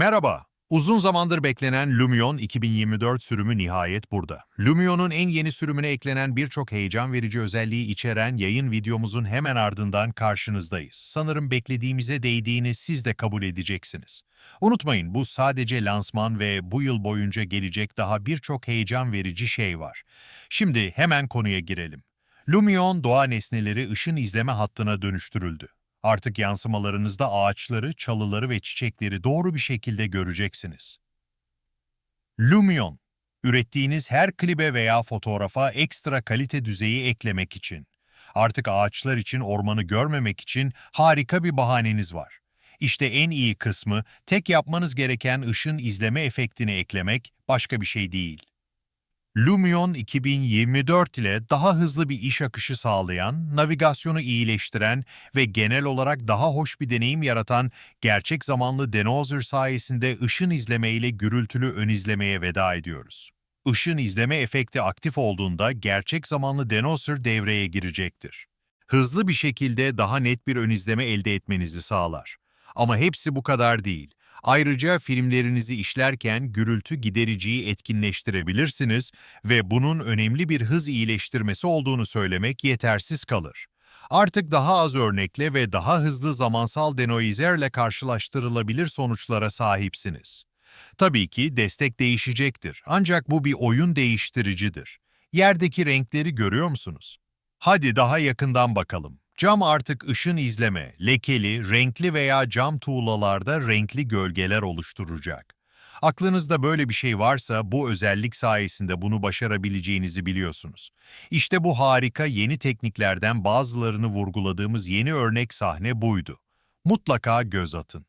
Merhaba. Uzun zamandır beklenen Lumion 2024 sürümü nihayet burada. Lumion'un en yeni sürümüne eklenen birçok heyecan verici özelliği içeren yayın videomuzun hemen ardından karşınızdayız. Sanırım beklediğimize değdiğini siz de kabul edeceksiniz. Unutmayın bu sadece lansman ve bu yıl boyunca gelecek daha birçok heyecan verici şey var. Şimdi hemen konuya girelim. Lumion doğa nesneleri ışın izleme hattına dönüştürüldü. Artık yansımalarınızda ağaçları, çalıları ve çiçekleri doğru bir şekilde göreceksiniz. Lumion, ürettiğiniz her klibe veya fotoğrafa ekstra kalite düzeyi eklemek için. Artık ağaçlar için ormanı görmemek için harika bir bahaneniz var. İşte en iyi kısmı, tek yapmanız gereken ışın izleme efektini eklemek başka bir şey değil. Lumion 2024 ile daha hızlı bir iş akışı sağlayan, navigasyonu iyileştiren ve genel olarak daha hoş bir deneyim yaratan gerçek zamanlı Denoiser sayesinde ışın izleme ile gürültülü ön izlemeye veda ediyoruz. Işın izleme efekti aktif olduğunda gerçek zamanlı Denoiser devreye girecektir. Hızlı bir şekilde daha net bir ön izleme elde etmenizi sağlar. Ama hepsi bu kadar değil. Ayrıca filmlerinizi işlerken gürültü gidericiyi etkinleştirebilirsiniz ve bunun önemli bir hız iyileştirmesi olduğunu söylemek yetersiz kalır. Artık daha az örnekle ve daha hızlı zamansal denoizerle karşılaştırılabilir sonuçlara sahipsiniz. Tabii ki destek değişecektir ancak bu bir oyun değiştiricidir. Yerdeki renkleri görüyor musunuz? Hadi daha yakından bakalım. Cam artık ışın izleme, lekeli, renkli veya cam tuğlalarda renkli gölgeler oluşturacak. Aklınızda böyle bir şey varsa bu özellik sayesinde bunu başarabileceğinizi biliyorsunuz. İşte bu harika yeni tekniklerden bazılarını vurguladığımız yeni örnek sahne buydu. Mutlaka göz atın.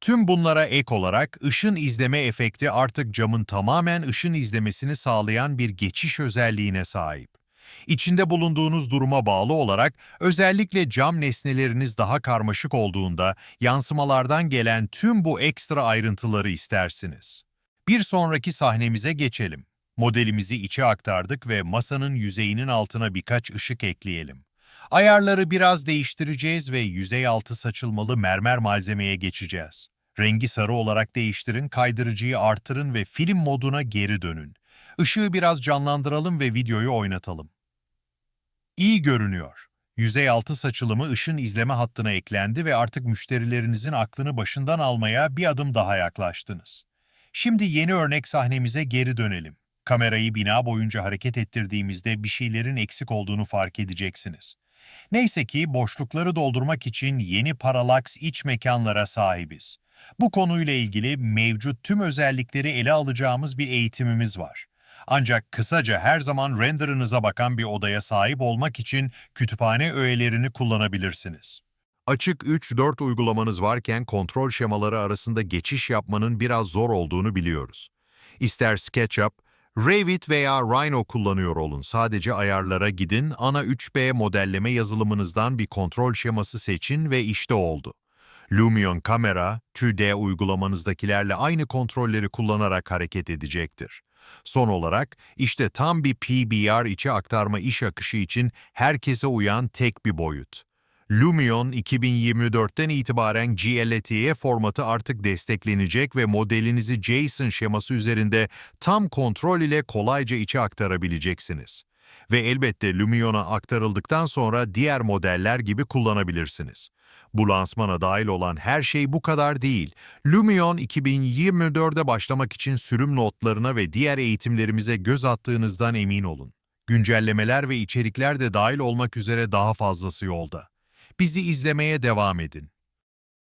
Tüm bunlara ek olarak ışın izleme efekti artık camın tamamen ışın izlemesini sağlayan bir geçiş özelliğine sahip. İçinde bulunduğunuz duruma bağlı olarak özellikle cam nesneleriniz daha karmaşık olduğunda yansımalardan gelen tüm bu ekstra ayrıntıları istersiniz. Bir sonraki sahnemize geçelim. Modelimizi içe aktardık ve masanın yüzeyinin altına birkaç ışık ekleyelim. Ayarları biraz değiştireceğiz ve yüzey altı saçılmalı mermer malzemeye geçeceğiz. Rengi sarı olarak değiştirin, kaydırıcıyı artırın ve film moduna geri dönün. Işığı biraz canlandıralım ve videoyu oynatalım. İyi görünüyor. Yüzey altı saçılımı ışın izleme hattına eklendi ve artık müşterilerinizin aklını başından almaya bir adım daha yaklaştınız. Şimdi yeni örnek sahnemize geri dönelim. Kamerayı bina boyunca hareket ettirdiğimizde bir şeylerin eksik olduğunu fark edeceksiniz. Neyse ki boşlukları doldurmak için yeni paralaks iç mekanlara sahibiz. Bu konuyla ilgili mevcut tüm özellikleri ele alacağımız bir eğitimimiz var. Ancak kısaca her zaman renderınıza bakan bir odaya sahip olmak için kütüphane öğelerini kullanabilirsiniz. Açık 3-4 uygulamanız varken kontrol şemaları arasında geçiş yapmanın biraz zor olduğunu biliyoruz. İster SketchUp, Revit veya Rhino kullanıyor olun. Sadece ayarlara gidin, ana 3B modelleme yazılımınızdan bir kontrol şeması seçin ve işte oldu. Lumion kamera, 2D uygulamanızdakilerle aynı kontrolleri kullanarak hareket edecektir. Son olarak, işte tam bir PBR içi aktarma iş akışı için herkese uyan tek bir boyut. Lumion 2024'ten itibaren GLTE formatı artık desteklenecek ve modelinizi JSON şeması üzerinde tam kontrol ile kolayca içe aktarabileceksiniz. Ve elbette Lumion'a aktarıldıktan sonra diğer modeller gibi kullanabilirsiniz. Bu lansmana dahil olan her şey bu kadar değil. Lumion 2024'de başlamak için sürüm notlarına ve diğer eğitimlerimize göz attığınızdan emin olun. Güncellemeler ve içerikler de dahil olmak üzere daha fazlası yolda. Bizi izlemeye devam edin.